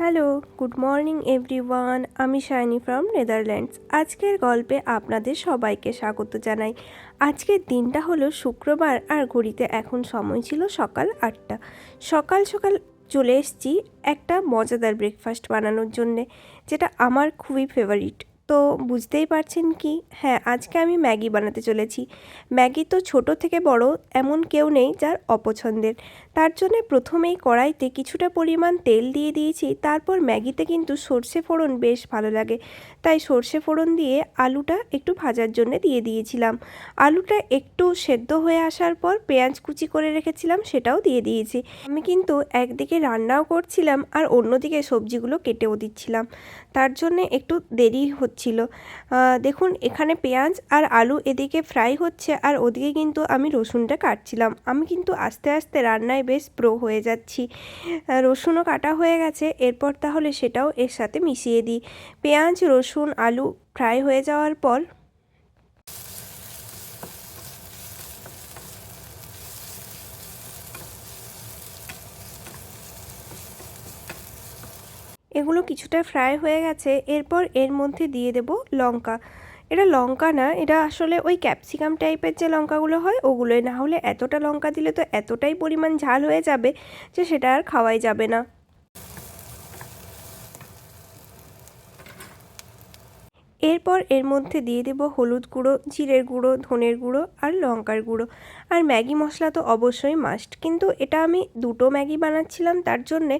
Hello, good morning everyone. আমি shiny from Netherlands. আজকের গল্পে আপনাদের সবাইকে স্বাগত জানাই। আজকের দিনটা হলো শুক্রবার আর ঘড়িতে এখন সময় ছিল সকাল আটটা। সকাল সকাল চলে এসেছি একটা মজাদার ব্রেকফাস্ট বানানোর জন্যে, যেটা আমার খুবই ফেভারিট তো বুঝতেই পারছেন কি? হ্যাঁ আজকে আমি ম্যাগি বানাতে চলেছি। ম্যাগি তো ছোট থেকে বড়, এমন কেউ নেই যার অপছন্দের। তার জন্য প্রথমেই কড়াইতে কিছুটা পরিমাণ তেল দিয়ে দিয়েছি, তারপর ম্যাগিতে কিন্তু সর্ষে ফোড়ন বেশ ভালো লাগে। তাই সর্ষে ফোড়ন দিয়ে আলুটা একটু ভাজার জন্য দিয়ে দিয়েছিলাম। আলুটা একটু সেদ্ধ হয়ে আসার পর পেঁয়াজ কুচি করে রেখেছিলাম, সেটাও দিয়ে দিয়েছি। আমি কিন্তু একদিকে রান্নাও করছিলাম আর অন্যদিকে সবজিগুলো কেটেও দিচ্ছিলাম। তার জন্যে একটু দেরি হচ্ছিল দেখুন, এখানে পেঁয়াজ আর আলু এদিকে ফ্রাই হচ্ছে আর ওদিকে কিন্তু আমি রসুনটা কাটছিলাম। আমি কিন্তু আস্তে আস্তে রান্নায় বেশ প্রো হয়ে যাচ্ছি। রসুনও কাটা হয়ে গেছে, এরপর তাহলে সেটাও এর সাথে মিশিয়ে দিই। পেঁয়াজ, রসুন, আলু ফ্রাই হয়ে যাওয়ার পর এগুলো কিছুটা ফ্রাই হয়ে গেছে। এরপর এর মধ্যে দিয়ে দেব লঙ্কা। এটা লঙ্কা না, এটা আসলে ওই ক্যাপসিকাম টাইপের যে লঙ্কাগুলো হয়, ওগুলোই। না হলে এতটা লঙ্কা দিলে তো এতটাই পরিমাণ ঝাল হয়ে যাবে যে সেটা আর খাওয়াই যাবে না। এরপর এর মধ্যে দিয়ে দেব হলুদ গুঁড়ো, জিরের গুঁড়ো, ধনের গুঁড়ো আর লঙ্কার গুঁড়ো। আর ম্যাগি মশলা তো অবশ্যই মাস্ট কিন্তু এটা আমি দুটো ম্যাগি বানাচ্ছিলাম, তার জন্যে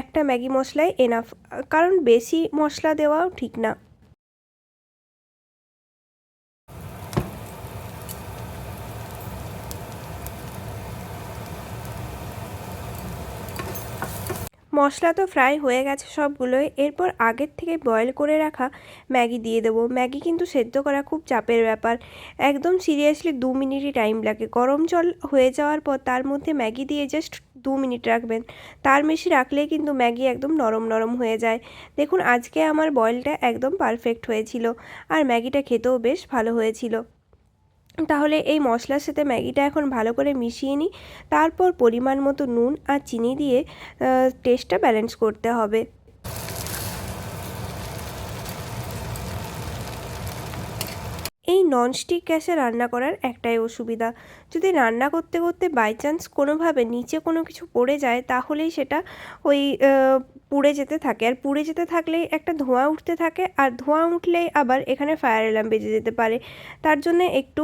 একটা ম্যাগি মশলাই এনাফ কারণ বেশি মশলা দেওয়াও ঠিক না। মশলা তো ফ্রাই হয়ে গেছে সবগুলোই। এরপর আগের থেকে বয়েল করে রাখা ম্যাগি দিয়ে দেবো। ম্যাগি কিন্তু সেদ্ধ করা খুব চাপের ব্যাপার। একদম সিরিয়াসলি দু মিনিটই টাইম লাগে। গরম জল হয়ে যাওয়ার পর তার মধ্যে ম্যাগি দিয়ে জাস্ট দু মিনিট রাখবেন। তার বেশি রাখলেই কিন্তু ম্যাগি একদম নরম নরম হয়ে যায়। দেখুন, আজকে আমার বয়েলটা একদম পারফেক্ট হয়েছিল। আর ম্যাগিটা খেতেও বেশ ভালো হয়েছিল। তাহলে এই মশলার সাথে ম্যাগিটা এখন ভালো করে মিশিয়ে নিই। তারপর পরিমাণ মতো নুন আর চিনি দিয়ে টেস্টটা ব্যালেন্স করতে হবে। ননস্টিক গ্যাসে রান্না করার একটাই অসুবিধা। যদি রান্না করতে করতে বাই চান্স কোনোভাবে নিচে কোনো কিছু পড়ে যায়, তাহলেই সেটা ওই পুড়ে যেতে থাকে। আর পুড়ে যেতে থাকলেই একটা ধোঁয়া উঠতে থাকে, আর ধোঁয়া উঠলেই আবার এখানে ফায়ার অ্যালার্ম বেজে যেতে পারে। তার জন্য একটু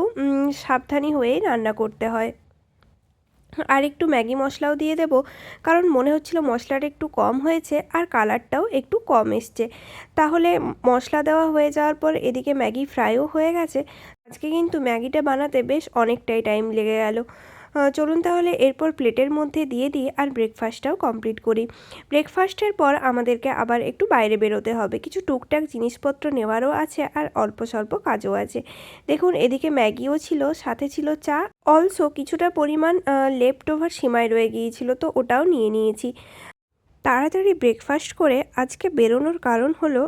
সাবধানী হয়েই রান্না করতে হয়। আর একটু ম্যাগি মশলাও দিয়ে দেব। কারণ মনে হচ্ছিল মশলাটা একটু কম হয়েছে আর কালারটাও একটু কম এসছে। তাহলে মশলা দেওয়া হয়ে যাওয়ার পর এদিকে ম্যাগি ফ্রাইও হয়ে গেছে। আজকে কিন্তু ম্যাগিটা বানাতে বেশ অনেকটাই টাইম লেগে গেল। চলুন তাহলে এরপর প্লেটের মধ্যে দিয়ে দিই আর ব্রেকফাস্টটাও কমপ্লিট করি। ব্রেকফাস্টের পর আমাদেরকে আবার একটু বাইরে বেরোতে হবে। কিছু টুকটাক জিনিসপত্র নেওয়ারও আছে আর অল্প স্বল্প কাজও আছে। দেখুন, এদিকে ম্যাগিও ছিল, সাথে ছিল চা অলসো কিছুটা পরিমাণ লেফট ওভার সীমায় রয়ে গিয়েছিল, তো ওটাও নিয়ে নিয়েছি। তাড়াতাড়ি ব্রেকফাস্ট করে আজকে বেরোনোর কারণ হলো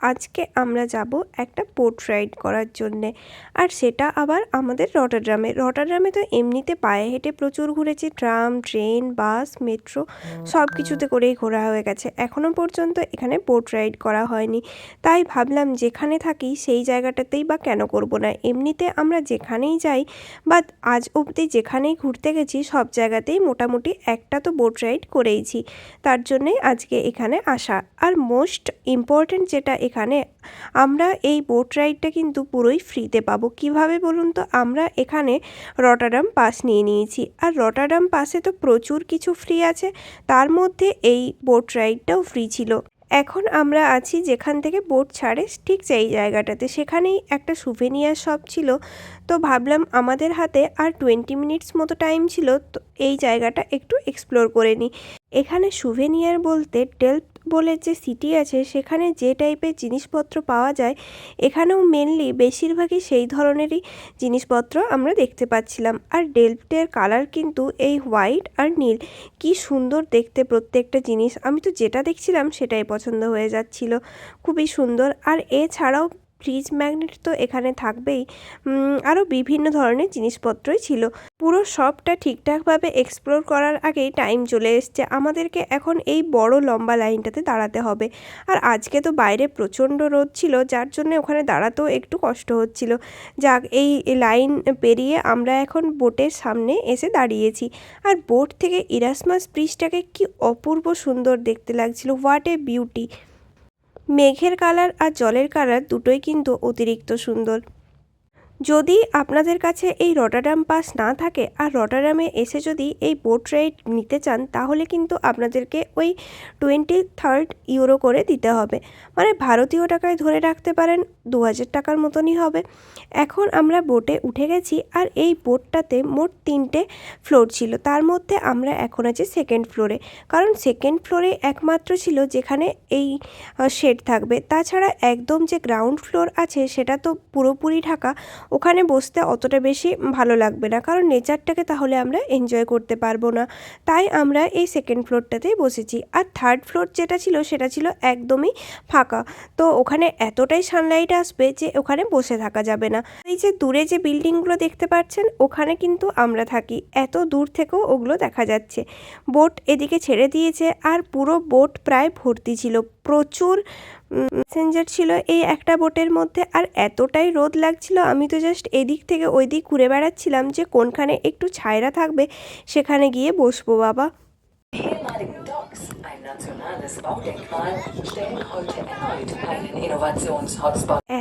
আজকে আমরা যাব একটা বোট রাইড করার জন্যে। আর সেটা আবার আমাদের রটারড্রামে। রটারড্রামে তো এমনিতে পায়ে হেঁটে প্রচুর ঘুরেছি ট্রাম ট্রেন বাস মেট্রো সব কিছুতে করেই ঘোরা হয়ে গেছে। এখনও পর্যন্ত এখানে বোট রাইড করা হয়নি। তাই ভাবলাম যেখানে থাকি সেই জায়গাটাতেই বা কেন করব না? এমনিতে আমরা যেখানেই যাই বা আজ অবধি যেখানেই ঘুরতে গেছি সব জায়গাতেই মোটামুটি একটা তো বোট রাইড করেইছি। তার জন্যেই আজকে এখানে আসা। আর মোস্ট ইম্পর্ট্যান্ট যেটা এখানে। আমরা এই বোট রাইডটা কিন্তু পুরোই ফ্রিতে পাবো। কীভাবে বলুন তো? আমরা এখানে রটারাম পাস নিয়ে নিয়েছি। আর রটারাম পাসে তো প্রচুর কিছু ফ্রি আছে। তার মধ্যে এই বোট রাইডটাও ফ্রি ছিল। এখন আমরা আছি যেখান থেকে বোট ছাড়ে ঠিক সেই জায়গাটাতে। সেখানেই একটা সুভেনিয়ার শপ ছিল। তো ভাবলাম আমাদের হাতে আর টোয়েন্টি মিনিটস মতো টাইম ছিল। তো এই জায়গাটা একটু এক্সপ্লোর করে নিই। এখানে সুভেনিয়ার বলতে ডেল্প বলে যে সিটি আছে, সেখানে যে টাইপের জিনিসপত্র পাওয়া যায়, এখানেও মেনলি বেশিরভাগই সেই ধরনেরই জিনিসপত্র আমরা দেখতে পাচ্ছিলাম। আর ডেল্পটের কালার কিন্তু এই হোয়াইট আর নীল, কি সুন্দর দেখতে প্রত্যেকটা জিনিস। আমি তো যেটা দেখছিলাম সেটাই পছন্দ হয়ে যাচ্ছিল। খুবই সুন্দর। আর এছাড়াও ফ্রিজ ম্যাগনেট তো এখানে থাকবেই। আরও বিভিন্ন ধরনের জিনিসপত্রই ছিল। পুরো সবটা ঠিকঠাকভাবে এক্সপ্লোর করার আগেই টাইম চলে এসছে। আমাদেরকে এখন এই বড় লম্বা লাইনটাতে দাঁড়াতে হবে। আর আজকে তো বাইরে প্রচণ্ড রোদ ছিল, যার জন্য ওখানে দাঁড়াতেও একটু কষ্ট হচ্ছিল। যাক, এই লাইন পেরিয়ে আমরা এখন বোটের সামনে এসে দাঁড়িয়েছি। আর বোট থেকে ইরাসমাস ব্রিজটাকে কি অপূর্ব সুন্দর দেখতে লাগছিল। হোয়াট এ বিউটি মেঘের কালার আর জলের কালার দুটোই কিন্তু অতিরিক্ত সুন্দর। যদি আপনাদের কাছে এই রটারাম পাস না থাকে আর রটারামে এসে যদি এই বোট রাইড নিতে চান, তাহলে কিন্তু আপনাদেরকে ওই টোয়েন্টি থার্ড ইউরো করে দিতে হবে। মানে ভারতীয় টাকায় ধরে রাখতে পারেন দু হাজার টাকার মতনই হবে। এখন আমরা বোটে উঠে গেছি আর এই বোটটাতে মোট তিনটে ফ্লোর ছিল। তার মধ্যে আমরা এখন আছি সেকেন্ড ফ্লোরে। কারণ সেকেন্ড ফ্লোরে একমাত্র ছিল যেখানে এই শেড থাকবে। তাছাড়া একদম যে গ্রাউন্ড ফ্লোর আছে, সেটা তো পুরোপুরি ঢাকা। ওখানে বসতে অতটা বেশি ভালো লাগবে না, কারণ নেচারটাকে তাহলে আমরা এনজয় করতে পারব না। তাই আমরা এই সেকেন্ড ফ্লোরটাতেই বসেছি। আর থার্ড ফ্লোর যেটা ছিল, সেটা ছিল একদমই ফাঁকা। তো ওখানে এতটাই সানলাইট আসবে যে ওখানে বসে থাকা যাবে না। এই যে দূরে যে বিল্ডিংগুলো দেখতে পাচ্ছেন, ওখানে কিন্তু আমরা থাকি। এত দূর থেকেও ওগুলো দেখা যাচ্ছে। বোট এদিকে ছেড়ে দিয়েছে, আর পুরো বোট প্রায় ভর্তি ছিল। প্রচুর প্যাসেঞ্জার ছিল এই একটা বোটের মধ্যে। আর এতটাই রোদ লাগছিল আমি তো জাস্ট এদিক থেকে ওই দিক ঘুরে বেড়াচ্ছিলাম যে কোনখানে একটু ছায়রা থাকবে সেখানে গিয়ে বসবো বাবা.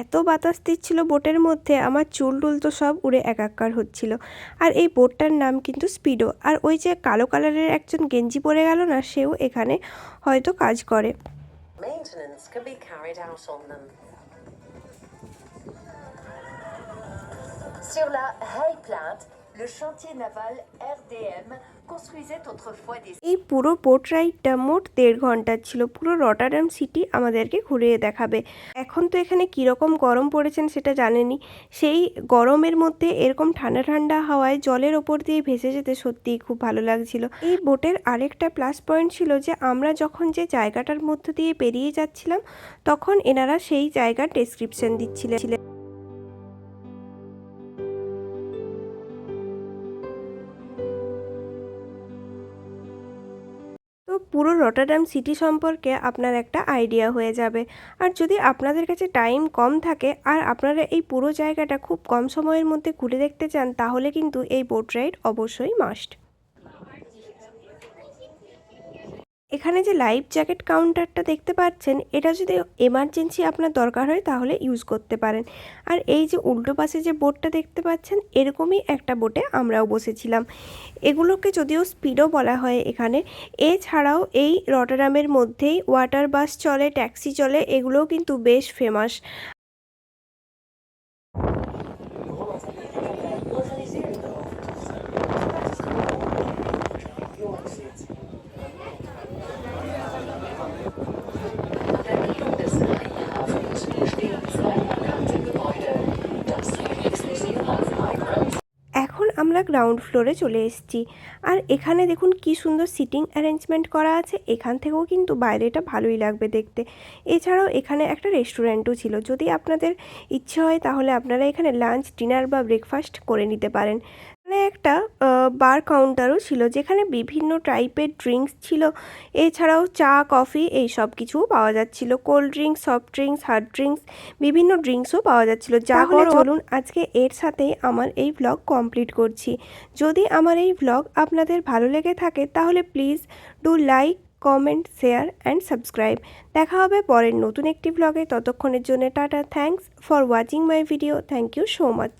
এত বাতাস দিচ্ছিল বোটের মধ্যে আমার চুল টুল তো সব উড়ে একাকার হচ্ছিল। আর এই বোটটার নাম কিন্তু স্পিডো আর ওই যে কালো কালারের একজন গেঞ্জি পরে গেল না সেও এখানে হয়তো কাজ করে। Maintenance can be carried out on them. Sur uh, la High Platte, le chantier naval RDM construisait autrefois des এই পুরো বোট রাইডটা মোট দেড় ঘণ্টার ছিল। পুরো রটারাম সিটি আমাদেরকে ঘুরিয়ে দেখাবে। এখন তো এখানে কীরকম গরম পড়েছেন সেটা জানেনি সেই গরমের মধ্যে এরকম ঠান্ডা ঠান্ডা হাওয়ায় জলের ওপর দিয়ে ভেসে যেতে সত্যিই খুব ভালো লাগছিল। এই বোটের আরেকটা প্লাস পয়েন্ট ছিল যে, আমরা যখন যে জায়গাটার মধ্য দিয়ে পেরিয়ে যাচ্ছিলাম, তখন এনারা সেই জায়গার ডেসক্রিপশন দিচ্ছিলেন। পুরো রটারডাম সিটি সম্পর্কে আপনার একটা আইডিয়া হয়ে যাবে। আর যদি আপনাদের কাছে টাইম কম থাকে আর আপনারা এই পুরো জায়গাটা খুব কম সময়ের মধ্যে ঘুরে দেখতে চান, তাহলে কিন্তু এই বোট রাইড অবশ্যই মাস্ট। এখানে যে লাইফ জ্যাকেট কাউন্টারটা দেখতে পাচ্ছেন, এটা যদি এমার্জেন্সি আপনার দরকার হয় তাহলে ইউজ করতে পারেন। আর এই যে উল্টো পাশে যে বোটটা দেখতে পাচ্ছেন, এরকমই একটা বোটে আমরাও বসেছিলাম। এগুলোকে যদিও স্পিডও বলা হয় এখানে। এছাড়াও এই রটারামের মধ্যেই ওয়াটার বাস চলে ট্যাক্সি চলে, এগুলোও কিন্তু বেশ ফেমাস গ্রাউন্ড ফ্লোরে চলে এসেছি। আর এখানে দেখুন কি সুন্দর সিটিং অ্যারেঞ্জমেন্ট করা আছে। এখান থেকেও কিন্তু বাইরেটা ভালোই লাগবে দেখতে। এছাড়াও এখানে একটা রেস্টুরেন্টও ছিল। যদি আপনাদের ইচ্ছে হয় তাহলে আপনারা এখানে লাঞ্চ ডিনার বা ব্রেকফাস্ট করে নিতে পারেন। একটা বার কাউন্টারও ছিল যেখানে বিভিন্ন টাইপের ড্রিঙ্কস ছিল। এছাড়াও চা কফি এই সব কিছুও পাওয়া যাচ্ছিল। Cold drinks soft drinks hard drinks বিভিন্ন ড্রিঙ্কসও পাওয়া যাচ্ছিল। যা হলে চলুন আজকে এর সাথেই আমার এই ভ্লগ কমপ্লিট করছি। যদি আমার এই ভ্লগ আপনাদের ভালো লেগে থাকে তাহলে please do like comment share and subscribe দেখা হবে পরের নতুন একটি ভ্লগে ততক্ষণের জন্য tata thanks for watching my video thank you so much